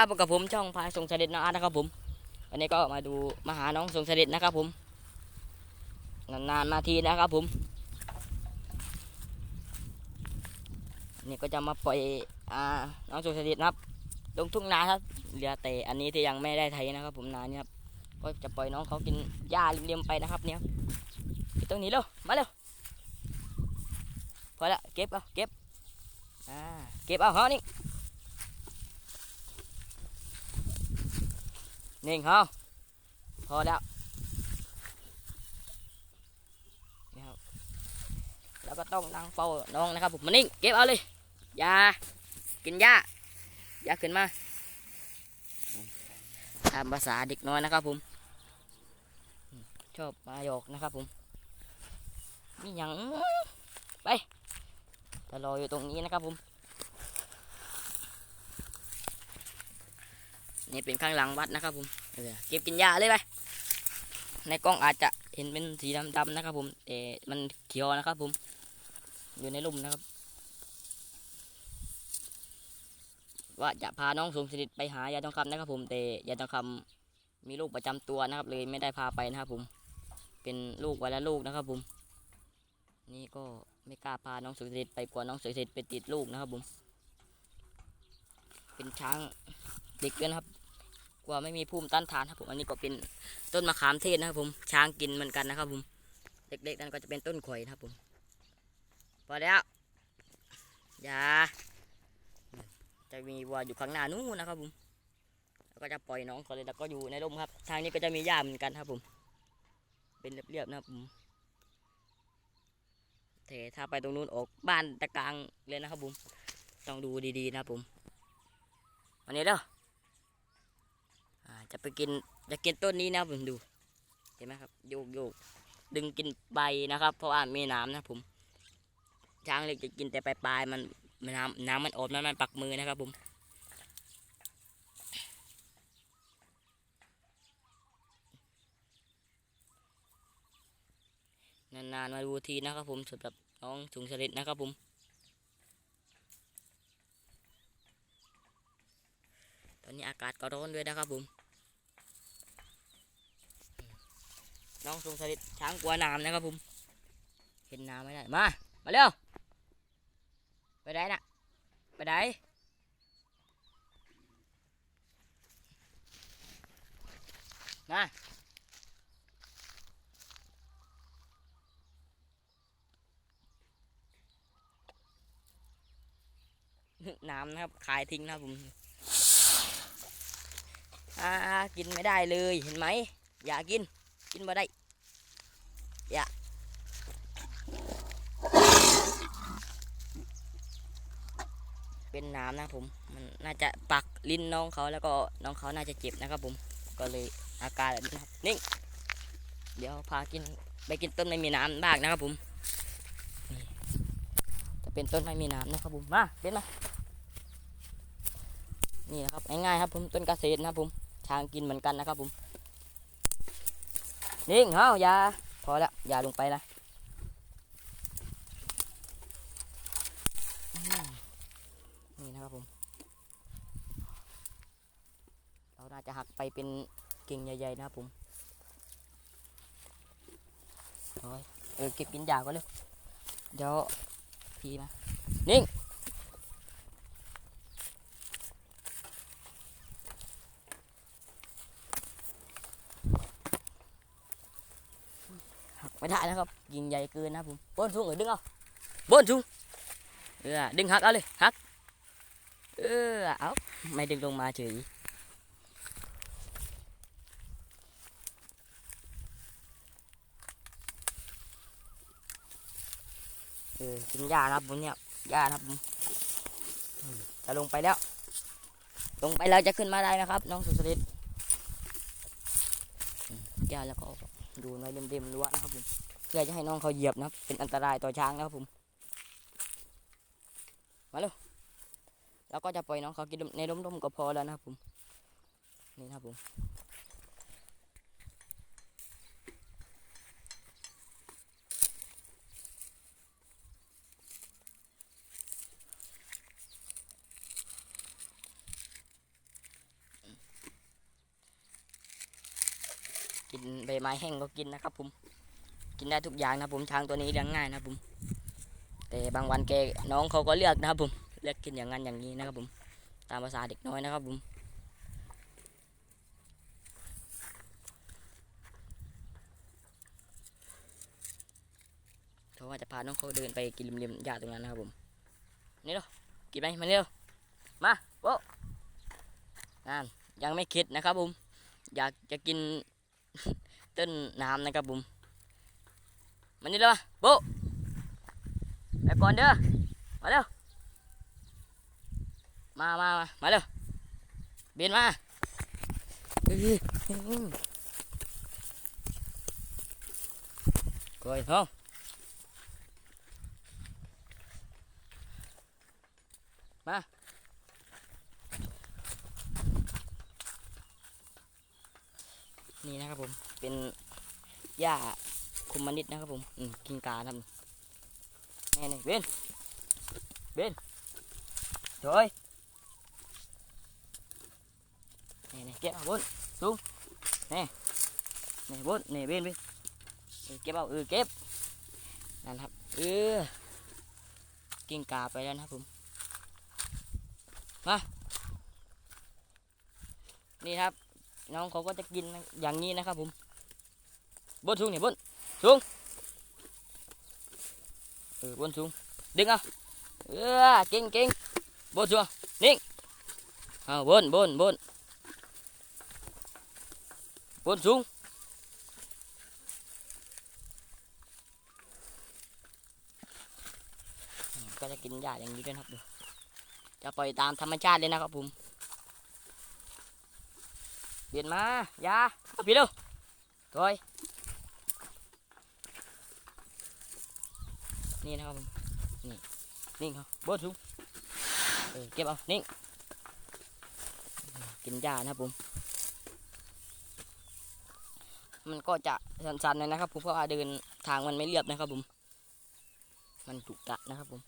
ครับพบกับผมช่องพายส่งเสด็จน้องอาร์ตนะครับผม วันนี้ก็มาดูมาหาน้องส่งเสด็จนะครับผม นานๆมาทีนะครับผม นี่ก็จะมาปล่อยอ่าน้องส่งเสด็จนะครับ ลงทุ่งนาครับเหลือแต่อันนี้ที่ยังไม่ได้ไถนะครับ ผมนานี่ครับ ก็จะปล่อยน้องเขากินหญ้าเรียมๆไปนะครับเนี่ยครับอยู่ตรงนี้เร็วมาเร็วพอละเก็บเอาเก็บอ่าเก็บเอาเฮานี่ นิ่งเหรอพอแล้วนี่ครับแล้วก็ต้องนั่งเฝ้าน้องนะครับผมมานิ่งเก็บเอาเลยยากินหญ้ายาขึ้นมาตามภาษาเด็กน้อยนะครับผม ชอบมาหยอกนะครับผมมีหยังไปจะรออยู่ตรงนี้นะครับผม นี่เป็นข้างหลังวัดนะครับผมเก็บกินหญ้าเลยไปในกล้องอาจจะเห็นเป็นสีดำๆนะครับผมแต่มันเขียวนะครับผม อยู่ในลุ่มนะครับ ว่าจะพาน้องสมศริไปหายาทองคำนะครับผมแต่ยาทองคำมีลูกประจำตัวนะครับ เลยไม่ได้พาไปนะครับผม เป็นลูกวันละลูกนะครับผม นี่ก็ไม่กล้าพาน้องสุริไปกลัวน้องสุริไปติดลูกนะครับผม เป็นช้างเด็กด้วยนะครับ ลัวไม่มีภูมิต้านทานครับผมอันนี้ก็เป็นต้นมะขามเทศนะครับผมช้างกินเหมือนกันนะครับผมเด็กๆนั่นก็จะเป็นต้นข่อยนะครับผมพอแล้วอย่าจะมีวัวอยู่ข้างหน้านู้นนะครับผมแล้วก็จะปล่อยน้องเขาเลยแล้วก็อยู่ในร่มครับ ทางนี้ก็จะมีหญ้าเหมือนกันครับผม เป็นเรียบๆนะครับผมแต่ถ้าไปตรงนู้นออกบ้านตะกลางเลยนะครับผมต้องดูดีๆนะครับผมวันนี้เด้อ จะไปกินจะกินต้นนี้นะผมดู เห็นไหมครับโยกโยกดึงกินใบนะครับ เพราะว่ามีน้ำนะผมช้างเล็กจะกินแต่ปลายๆมันมันน้ำน้ำมันอดมันมันปักมือนะครับผมนานๆมาดูทีนะครับผมสำหรับน้องสุงสลิดนะครับผมตอนนี้อากาศก็ร้อนด้วยนะครับผม น้องสุงสลิดช้างกลัวน้ำนะครับผมเห็นน้ำไม่ได้มามาเร็วไปไหนน่ะไปไหนมาน้ำนะครับขายทิ้งนะครับผมอ่ากินไม่ได้เลยเห็นไหม อย่ากิน กินมาได้อย่าเป็นน้ำนะครับผม มันน่าจะปักลิ้นน้องเขาแล้วก็น้องเขาน่าจะเจ็บนะครับผม ก็เลยอาการแบบนี้ครับนิ่ง เดี๋ยวพากินไปกินต้นไม่มีน้ำบ้างนะครับผมจะเป็นต้นไม่มีน้ำนะครับผมมาเล่นมานี่นะครับง่ายๆครับผมต้นกเกษตรนะครับผมช้างกินเหมือนกันนะครับผม นิ่งเฮาอย่าพอแล้วอย่าลงไปนะนี่นะครับผม เราน่าจะหักไปเป็นกิ่งใหญ่ๆนะครับผมโอ้ยเออเก็บกินยาก็เลยเดี๋ยวพี่มา นิ่ง หักไม่ได้นะครับ ยิงใหญ่เกินนะผมบนสูงเออดึงเอาบนสูงเออดึงหักเอาเลยหักเออเอาไม่ดึงลงมาเฉยเออกินหญ้าครับผมเนี่ยหญ้าครับผมจะลงไปแล้ว ลงไปแล้วจะขึ้นมาได้นะครับ น้องสุสริตอืมหญ้าแล้วก็ดูในเต็มๆรั้วนะครับผม เพื่อจะให้น้องเขาเหยียบนะครับ เป็นอันตรายต่อช้างนะครับผมมาเลยแล้วก็จะปล่อยน้องเขากินในร่มๆก็พอแล้วนะครับผมนี่นะครับผมกินใบไม้แห้งก็กินนะครับผม กินได้ทุกอย่างนะผมช้างตัวนี้เลี้ยงง่ายนะผมแต่บางวันแกน้องเขาก็เลือกนะครับผมเลือกกินอย่างนั้นอย่างนี้นะครับผมตามภาษาเด็กน้อยนะครับผมเพราะว่าจะพาน้องเขาเดินไปกินริมๆหญ้าตรงนั้นนะครับผมนี่เร็วกินไปมาเร็วมาโป๊ะนั่นยังไม่คิดนะครับผมอยากจะกินต้นน้ำนะครับผม มันนี่เลยมาโป๊ะไปก่อนเด้อมาเร็วมามามามาเร็วเบียนมาก้อยท้องมานี่นะครับผมเป็นหญ้า คุมมันนิดนะครับผมอืมกินกาทำนี่นี่เบนเบนโอยนี่นี่เก็บเอาบนสูงนี่นี่บนนี่เบนเบนเก็บเอาเออเก็บนั่นครับเออกินกาไปแล้วนะครับผมมานี่ครับน้องเขาก็จะกินอย่างนี้นะครับผมบนสูงนี่บนสูงเนสูงดึงเอาเออเก่งเก่งบน สูงนิ่งเอาบนบนบนบนสูงอืมก็จะกินหญ้าอย่างนี้ด้วยนะครับดูจะปล่อยตามธรรมชาติเลยนะครับผมเบียนมายาเอาพี่เร็วถอย นี่นะครับผมนี่นิ่งครับบนสูงเออเก็บเอานิ่งกินหญ้านะครับผม มันก็จะสันๆเลยนะครับผมเพราะว่าเดินทางมันไม่เรียบนะครับผม มันจุกกะนะครับผม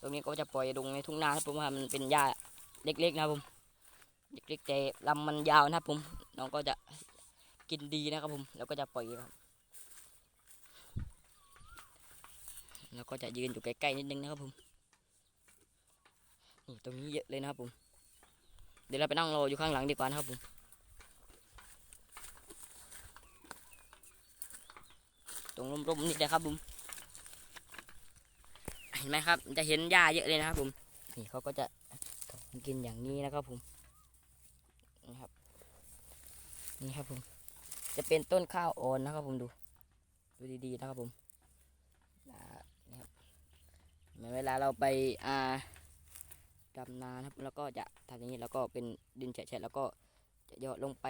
ตรงนี้ก็จะปล่อยลงในทุ่งนาครับผมว่ามันเป็นหญ้าเล็กๆนะครับผม เล็กๆแต่ลำมันยาวนะครับผม น้องก็จะกินดีนะครับผม แล้วก็จะปล่อยครับ แล้วก็จะยืนอยู่ใกล้ๆนิดนึงนะครับผมนี่ตรงนี้เยอะเลยนะครับผมเดี๋ยวเราไปนั่งรออยู่ข้างหลังดีกว่านะครับผมตรงร่มๆนี่นะครับผมเห็นไหมครับ จะเห็นหญ้าเยอะเลยนะครับผมนี่เขาก็จะกินอย่างนี้นะครับผมนี่ครับนี่ครับผม จะเป็นต้นข้าวอ่อนนะครับผมดู ดูดีๆนะครับผมอ่านี่ครับเห มือนเวลาเราไปอ่าดำนานครับแล้วก็จะทำอย่างนี้แล้วก็เป็นดินแฉะแล้วก็จะเหยาะลงไป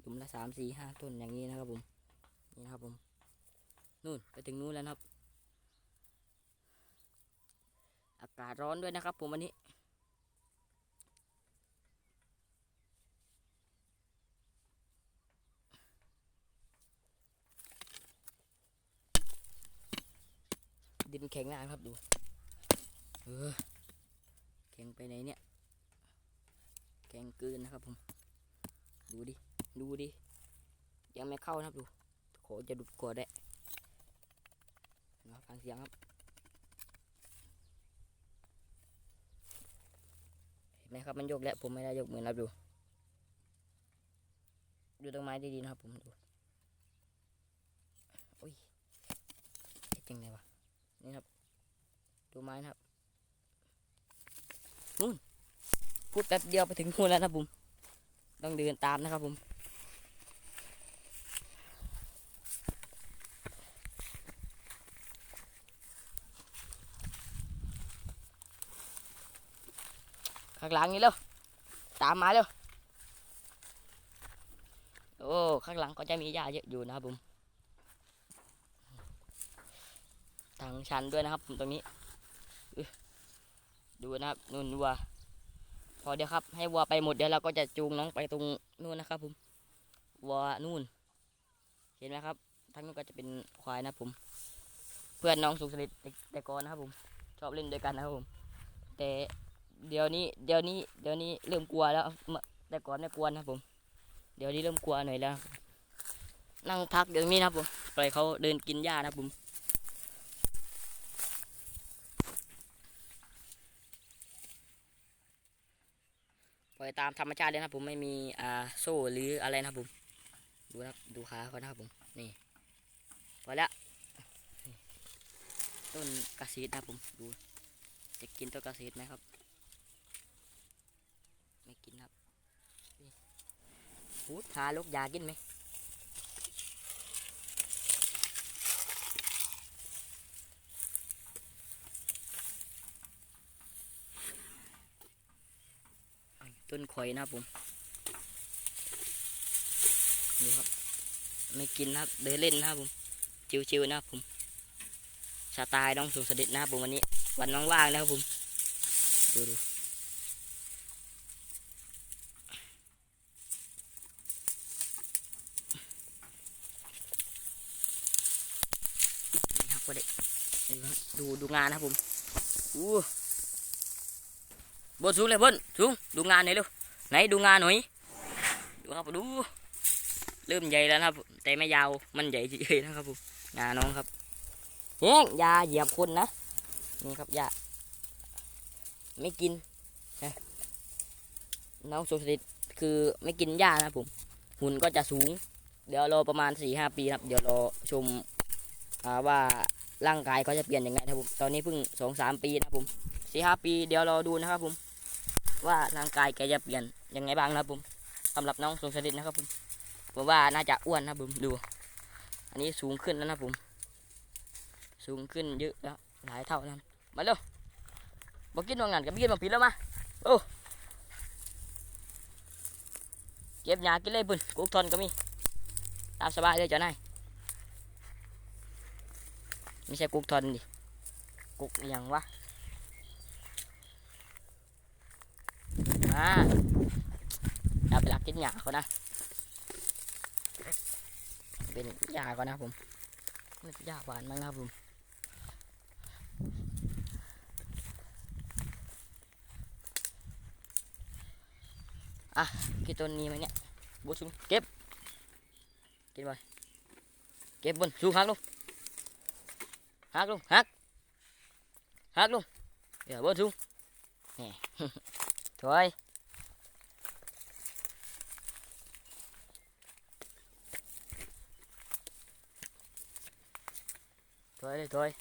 หลุมละสามสี่ห้าต้นอย่างนี้นะครับผมนี่นะครับผมนู่นไปถึงนู้นแล้วครับ อากาศร้อนด้วยนะครับ ผมวันนี้ดินแข็งมากครับดู เออแข็งไปไหนเนี่ยแข็งเกินนะครับผม ดูดิ ดูดิ ยังไม่เข้านะครับดู โขจะดุดกว่าได้นะฟังเสียงครับ เห็นไหมครับมันยกแล้วผมไม่ได้ยกมือนะครับดู ดูต้นไม้ดีๆนะครับผมดูโอ้ยเฮ็ดยังไงวะนี่ครับ ดูไม้นะครับ นู่นพูดแป๊บเดียวไปถึงนู่นแล้วนะบผมต้องเดินตามนะครับผมข้างหลังนี่เร็วตามมาเร็วโอ้ข้างหลังก็จะมีหญ้าเยอะอยู่นะครับผมทางชันด้วยนะครับผมตรงนี้ ดูนะครับนู่นวัว พอเดี๋ยวครับ ให้วัวไปหมดเดี๋ยวเราก็จะจูงน้องไปตรงนู่นนะครับผมวัวนู่น เห็นไหมครับทั้งนู้นก็จะเป็นควายนะผม เพื่อนน้องสุขสนิทแต่ก่อนนะครับผม ชอบเล่นด้วยกันนะครับผม แต่เดี๋ยวนี้เดี๋ยวนี้เดี๋ยวนี้เริ่มกลัวแล้วเมื่อแต่ก่อนไม่กลัวนะครับผม เดี๋ยวนี้เริ่มกลัวหน่อยแล้ว นั่งพักอยู่ตรงนี้นะครับผมปล่อยเขาเดินกินหญ้านะครับผม อยตามธรรมชาติเลยนะครับผมไม่มีอ่าโซ่หรืออะไรนะครับผมดูนะดูขาเขานะครับผมนี่พอแล้วต้นกระสีนะครับผมดูจะกินต้นกระสีไหมครับ ไม่กินครับหูทาลูกยากินไหม ต้นข่อยนะครับผมดูครับ ไม่กินนะครับเดินเล่นนะครับผม ชิวๆนะครับผมสไตล์น้องสุขสดิตนะครับผมวันนี้ วันน้องว่างนะครับผมดูดูนี่ครับก็ได้ดูดูดูงานนะครับผมอู้ บนสูงเลยบนสูงดูงานหน่อยเร็วไหนดูงานหน่อยดูครับดูเริ่มใหญ่แล้วนะครับ แต่ไม่ยาวมันใหญ่เฉยๆนะครับผมงานน้องครับเฮ้ยยาเหยียบคนนะนี่ครับยาไม่กินน้องสุสิตคือไม่กินหญ้านะครับผมหุ่นก็จะสูง เดี๋ยวรอประมาณสี่ห้าปีครับ เดี๋ยวรอชมอว่าร่างกายเขาจะเปลี่ยนยังไงครับผมตอนนี้เพิ่งสองสามปีนะครับผมสี่ห้าปีเดี๋ยวรอดูนะครับผม ว่าร่างกายแกจะเปลี่ยนยังไงบ้างนะครับผมสำหรับน้องสุสดิตนะครับผมผมว่าน่าจะอ้วนนะผมดู อันนี้สูงขึ้นแล้วนะผมสูงขึ้นเยอะแล้วหลายเท่านั้นมาเร็วบอกกินวางงานกับกินมาปีแล้วมาโอ้เก็บหยากินเลยปุ่นกุ๊กทอนก็มีตามสบายเลยเจ้านายไม่ใช่กุ๊กทอนดิกุ๊กอย่างวะ อ่าเอาไปลักกินหยาเขานะ เป็นยาก่อนนะครันี่ยาหวานมากนะครับผมอะกี่ต้นนี้ไหมเนี่ยบนสูงเก็บเก็บไปเก็บบนสูงหักลงหักลงหักหักลงเดี๋ยวบนสูงนี่ถอย thôi đi thôi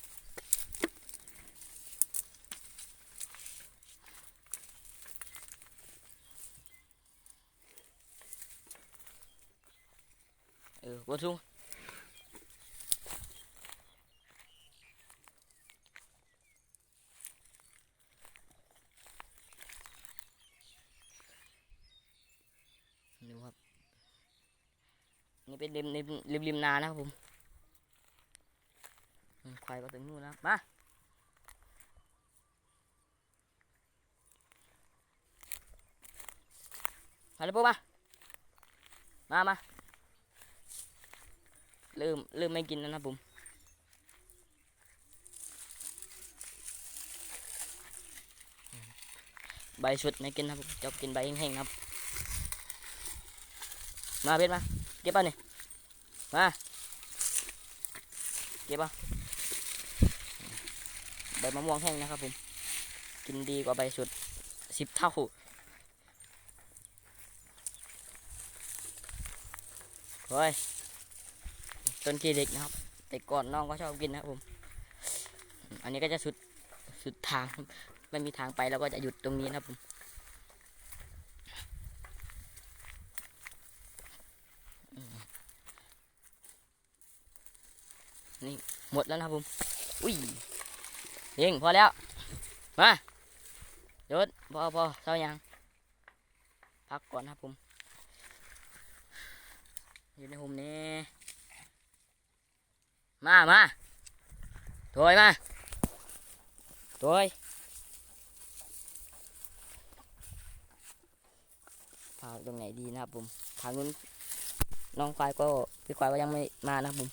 ừ bớt xuống ดูครับนี่เป็นริมริมริมริมนานะครับผมอืมควาย ก็ถึงนู่นแล้วมามาเลยพวกมา มามาเริ่มเริ่มไม่กินแล้วนะผมใบสุดไม่กินนะครับผมจะกินใบแห้งๆครับ มาเพชรมา เก็บป่ะนี่มา เก็บป่ะ มะม่วงแห้งนะครับผม กินดีกว่าใบสุดสิบเท่า เฮ้ย ต้นขี้เหล็กนะครับ แต่ก่อนน้องก็ชอบกินนะครับผม อันนี้ก็จะสุดสุดทาง ไม่มีทางไปแล้วก็จะหยุดตรงนี้นะครับผมนี่หมดแล้วนะครับผม อุ้ย ยิงพอแล้ว มาหยุดพอพอเศร้ายัง พักก่อนครับผมอยู่ในหุมนี้มามาถอยมาถอยพาตรงไหนดีนะครับผมทางนู้นน้องควายก็พี่ควายก็ยังไม่มานะครับผม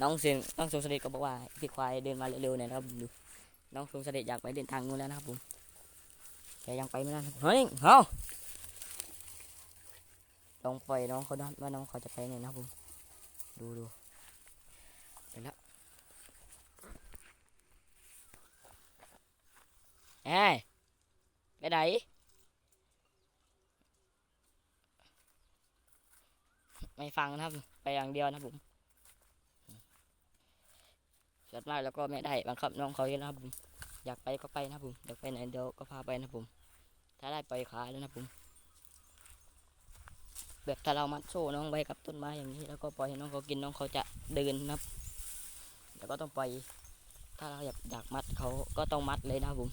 น้องเสียงน้องสงสเดชก็บอกว่าพี่ควายเดินมาเร็วๆหน่อยนะครับผมดู น้องสงสเดชอยากไปเดินทางนู้นแล้วนะครับผมแกยังไปไม่ได้นะครับเฮ้ยเฮารอต้องปล่อยน้องเขานะว่าน้องเขาจะไปไงนะครับผมดูดูเดี๋ยวละเอ้ยไปไหนไม่ฟังนะครับ ไปอย่างเดียวนะครับผม สุดมากแล้วก็ไม่ได้บังคับน้องเขาเยนะครับผมอยากไปก็ไปนะครับผมอยากไปไหนเดี๋ยวก็พาไปนะครับผมถ้าได้ปล่อยขาแล้วนะครับผมแบบถ้าเรามัดโซ่น้องไว้กับต้นไม้อย่างนี้ แล้วก็ปล่อยให้น้องเขากินน้องเขาจะเดินนะครับแล้วก็ต้องปล่อยถ้าเราอยากอยากมัดเขาก็ต้องมัดเลยนะครับผม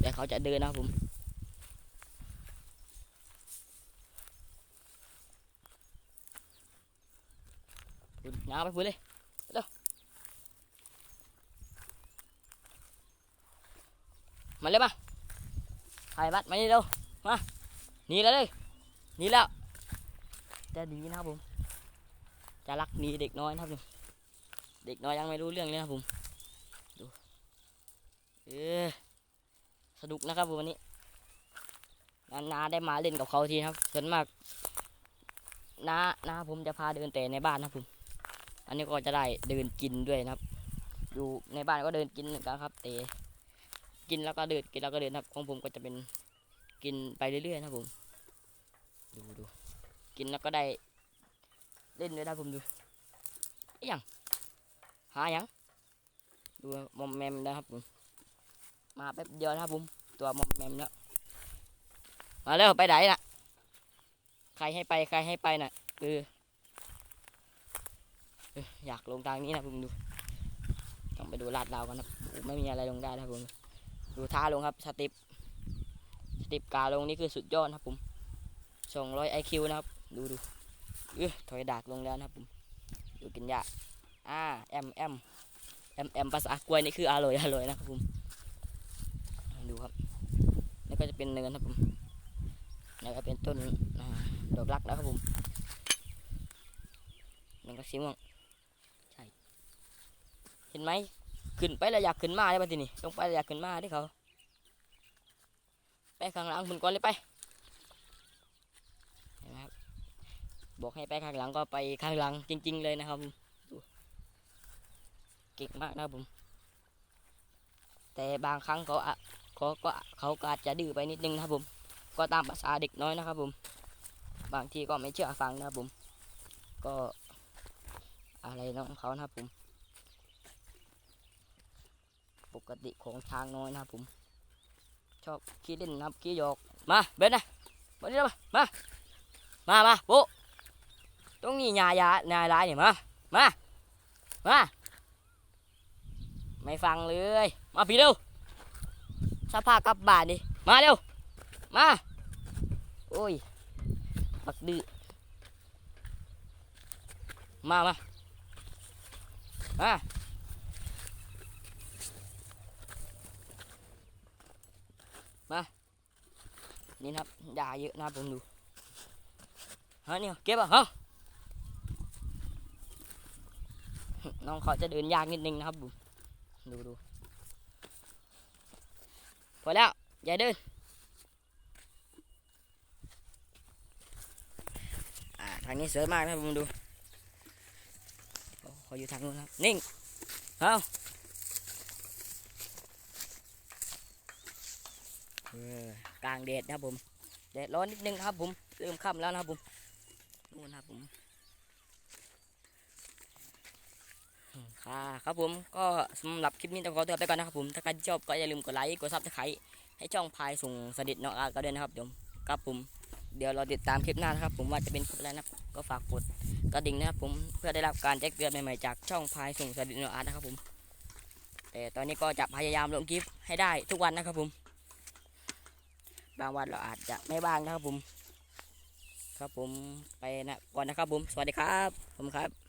แต่เขาจะเดินนะครับผมคุณยาไปพูดเลยเร็ว มาเลยมาถ่ายบัตรมานี่เร็วมาหนีแล้วเลยหนีแล้วจะดีนะครับผมจะรักหนีเด็กน้อยนะครับผมเด็กน้อยยังไม่รู้เรื่องเลยนะครับผมดูเออสนุกนะครับผมวันนี้นานๆได้มาเล่นกับเขาทีนะครับส่วนมากน้านาผมจะพาเดินแต่ในบ้านนะครับผมอันนี้ก็จะได้เดินกินด้วยนะครับ อยู่ในบ้านก็เดินกินเหมือนกันครับแต่ กินแล้วก็เดินกินแล้วก็เดินนะครับของผมก็จะเป็นกินไปเรื่อยๆนะผม ดูดูกินแล้วก็ได้ เล่นด้วยนะผมดูอหยังหาหยังดูมอมแมมนะครับผมมาแป๊บเดียวนะครับผม ตัวมอมแมมแล้วมาเร็วไปไหนน่ะ ใครให้ไปใครให้ไปน่ะคืออยากลงทางนี้นะผมดู ต้องไปดูลาดราวกันครับโอ้ไม่มีอะไรลงได้นะผม ดูท่าลงครับสติปสติปกาลงนี่คือสุดยอดครับผมสองร้อยไอคิวนะครับ ดูดูเออถอยดากลงแล้วนะครับผมดูกินยาอ่าแอมแอมแอมแอมภาษากล้วยนี่คืออร่อยอร่อยนะครับผมดูครับแล้วก็จะเป็นเนินนะครับผมแล้วก็เป็นต้นอดอกรักนะครับผมมันก็สีม่วงใช่เห็นไหม ขึ้นไปแล้วอยากขึ้นมาได้ป่ะทีนี่ลงไปแล้วอยากขึ้นมาที่เขา ไปข้างหลังคุณก่อนเลยไปนไหมครับ บอกให้ไปข้างหลังก็ไปข้างหลังจริง ๆ เลยนะครับเก่งมากนะครับผม แต่บางครั้งเขาอะเขาก็เขาก็อาจจะดื้อไปนิดนึงนะครับผม ก็ตามภาษาเด็กน้อยนะครับผม บางทีก็ไม่เชื่อฟังนะครับผม ก็อะไรน้องเขานะครับผม ปกติของช้างน้อยนะครับผม ชอบขี้เล่นนะครับขี้หยอกมาเบนนะมาดิมามามามาปุ๊ตรงนี้ยายายายร้ายเนี่ยมามามาไม่ฟังเลย มาพี่เร็วสภาพกลับบ้านดิมาเร็วมาโอ้ยปักดื้อมามามามา นี่นะครับยาเยอะนะผมดูฮะเนี่ยเก็บอะฮะน้องเขาจะเดินยากนิดนึงนะครับบุดูดูพอแล้วอย่าเดินทางนี้สวยมากนะครับผมดูโอ้เขาอยู่ทางนู้นครับ นิ่งเอาเออ กลางแดดนะครับผมแดดร้อนนิดนึงครับผมเริ่มค่ำแล้วนะครับผมนู่นครับผมค่ะครับผมก็สำหรับคลิปนี้ต้องขอตัวไปก่อนนะครับผมถ้าใครชอบก็อย่าลืมกดไลค์กดซับสไครต์ให้ช่องพายส่งสดิตน้องอาร์ก็ด้วยนะครับเดี๋ยวครับผมเดี๋ยวเราติดตามคลิปหน้านะครับ ผมว่าจะเป็นคลิปอะไรนะก็ฝากกดกระดิ่งนะครับผมเพื่อได้รับการแจ้งเตือนใหม่ๆจากช่องพายส่งสดิตน้องอาร์นะครับผมแต่ตอนนี้ก็จะพยายามลงคลิปให้ได้ทุกวันนะครับผม บางวันเราอาจจะไม่บ้างนะครับผม ครับผมไปนะก่อนนะครับผม สวัสดีครับ ผมครับ